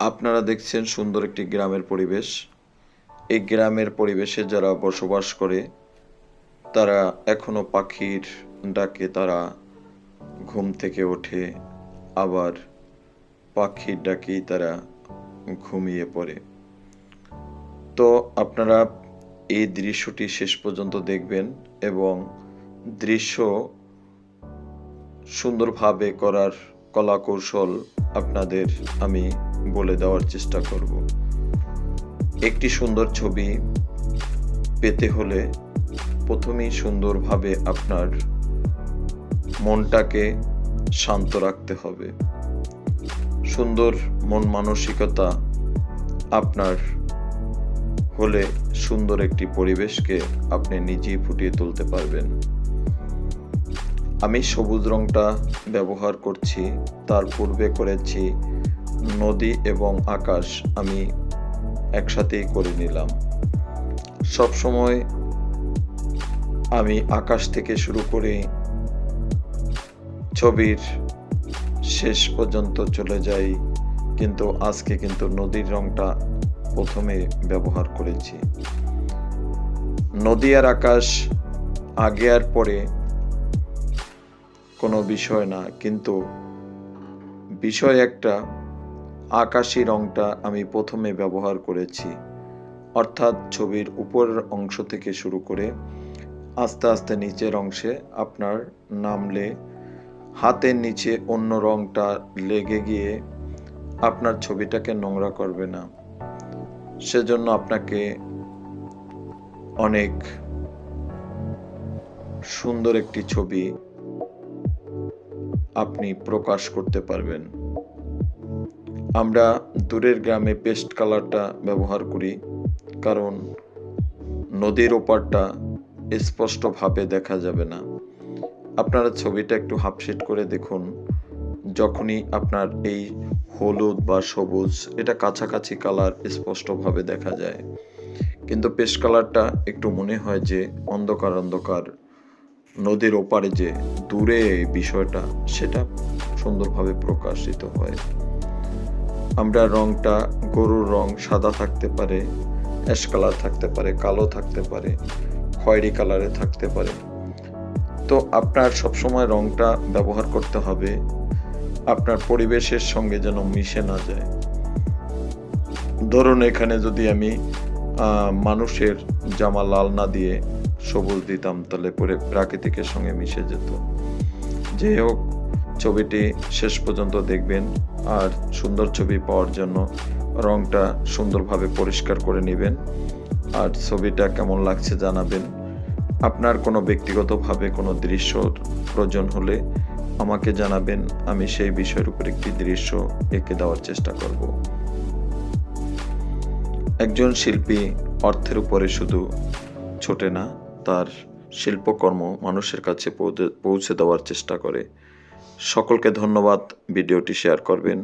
আপনারা দেখছেন সুন্দর একটি গ্রামের পরিবেশ। এই গ্রামের পরিবেশে যারা বসবাস করে, তারা এখনও পাখির ডাকে তারা ঘুম থেকে ওঠে, আবার পাখির ডাকেই তারা ঘুমিয়ে পড়ে। তো আপনারা এই দৃশ্যটি শেষ পর্যন্ত দেখবেন এবং দৃশ্য সুন্দরভাবে করার কলা কৌশল আপনাদের আমি বলে দেওয়ার চেষ্টা করব। একটি সুন্দর ছবি পেতে হলে প্রথমেই সুন্দরভাবে আপনার মনটাকে শান্ত রাখতে হবে। সুন্দর মন মানসিকতা আপনার হলে সুন্দর একটি পরিবেশকে আপনি নিজেই ফুটিয়ে তুলতে পারবেন। আমি সবুজ রংটা ব্যবহার করছি, তার পূর্বে করেছি নদী এবং আকাশ আমি একসাথেই করে নিলাম। সব সময় আমি আকাশ থেকে শুরু করে ছবির শেষ পর্যন্ত চলে যাই, কিন্তু আজকে কিন্তু নদীর রংটা প্রথমে ব্যবহার করেছি। নদী আর আকাশ আগে আর পরে কোনো বিষয় না, কিন্তু বিষয় একটা আকাশি রংটা আমি প্রথমে ব্যবহার করেছি। অর্থাৎ ছবির উপরের অংশ থেকে শুরু করে আস্তে আস্তে নিচের অংশে আপনার নামলে হাতের নিচে অন্য রংটা লেগে গিয়ে আপনার ছবিটাকে নোংরা করবে না। সেজন্য আপনাকে অনেক সুন্দর একটি ছবি আপনি প্রকাশ করতে পারবেন। আমরা দূরের গ্রামে পেস্ট কালারটা ব্যবহার করি, কারণ নদীর ওপারটা স্পষ্টভাবে দেখা যাবে না। আপনারা ছবিটা একটু হাফসেট করে দেখুন। যখনই আপনার এই হলুদ বা সবুজ, এটা কাছাকাছি কালার স্পষ্টভাবে দেখা যায়। কিন্তু পেস্ট কালারটা একটু মনে হয় যে অন্ধকার অন্ধকার নদীর ওপারে যে দূরে বিষয়টা, সেটা সুন্দরভাবে প্রকাশিত হয়। আমরা রংটা গরুর রং সাদা থাকতে পারে, অ্যাশ কালার থাকতে পারে, কালো থাকতে পারে, খয়েরি কালারে থাকতে পারে। তো আপনার সবসময় রংটা ব্যবহার করতে হবে, আপনার পরিবেশের সঙ্গে যেন মিশে না যায়। ধরুন এখানে যদি আমি মানুষের জামা লাল না দিয়ে সবুজ দিতাম, তাহলে পরে প্রাকৃতিকের সঙ্গে মিশে যেত। যাই হোক ছবিটি শেষ পর্যন্ত দেখবেন আর সুন্দর ছবি পাওয়ার জন্য রংটা সুন্দরভাবে পরিষ্কার করে নেবেন। আর ছবিটা কেমন লাগছে জানাবেন। আপনার কোনো ব্যক্তিগতভাবে কোনো দৃশ্য প্রয়োজন হলে আমাকে জানাবেন। আমি সেই বিষয়ের উপর একটি দৃশ্য এঁকে দেওয়ার চেষ্টা করব। একজন শিল্পী অর্থের উপরে শুধু ছোটে না, তার শিল্পকর্ম মানুষের কাছে পৌঁছে দেওয়ার চেষ্টা করে। সকলকে ধন্যবাদ ভিডিওটি শেয়ার করবেন।